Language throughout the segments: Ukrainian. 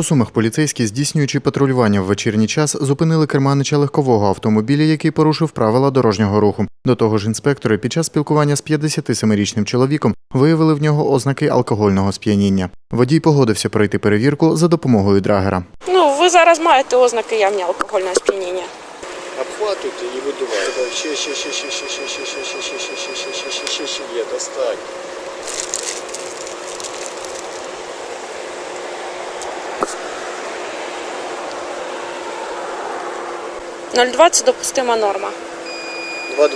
У сумах поліцейські, здійснюючи патрулювання в вечірній час, зупинили керманича легкового автомобіля, який порушив правила дорожнього руху. До того ж, інспектори під час спілкування з 57-річним чоловіком виявили в нього ознаки алкогольного сп'яніння. Водій погодився пройти перевірку за допомогою драгера. Ну ви зараз маєте ознаки явні алкогольного сп'яніння. Обхватуйте і видувайте. Ще ще ще ще ще ще ще ще ще ще ще ще ще ще ще ще ще ще ще 0,20 допустима норма. 2,23.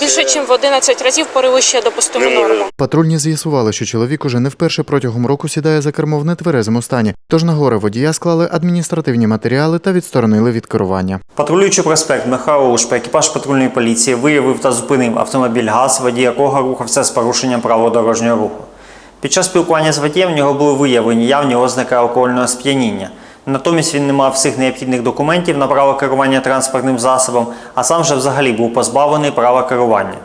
Більше, ніж в 11 разів перевищує допустиму норму. Патрульні з'ясували, що чоловік уже не вперше протягом року сідає за кермо в нетверезому стані. Тож на горе водія склали адміністративні матеріали та відсторонили від керування. Патрулюючи проспект Михайло Ушпа, екіпаж патрульної поліції виявив та зупинив автомобіль ГАЗ, водія якого рухався з порушенням правил дорожнього руху. Під час спілкування з водієм в нього були виявлені явні ознаки алкогольного сп'яніння. Натомість він не мав всіх необхідних документів на право керування транспортним засобом, а сам же взагалі був позбавлений права керування.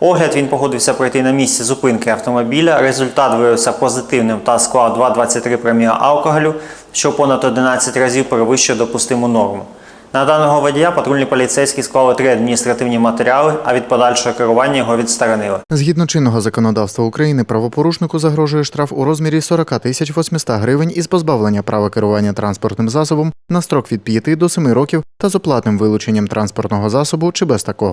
Огляд він погодився пройти на місці зупинки автомобіля. Результат виявився позитивним та склав 2,23 проміла алкоголю, що понад 11 разів перевищує допустиму норму. На даного водія патрульні поліцейські склали три адміністративні матеріали, а від подальшого керування його відсторонили. Згідно чинного законодавства України, правопорушнику загрожує штраф у розмірі 40 тисяч 800 гривень із позбавлення права керування транспортним засобом на строк від 5 до 7 років та з оплатним вилученням транспортного засобу чи без такого.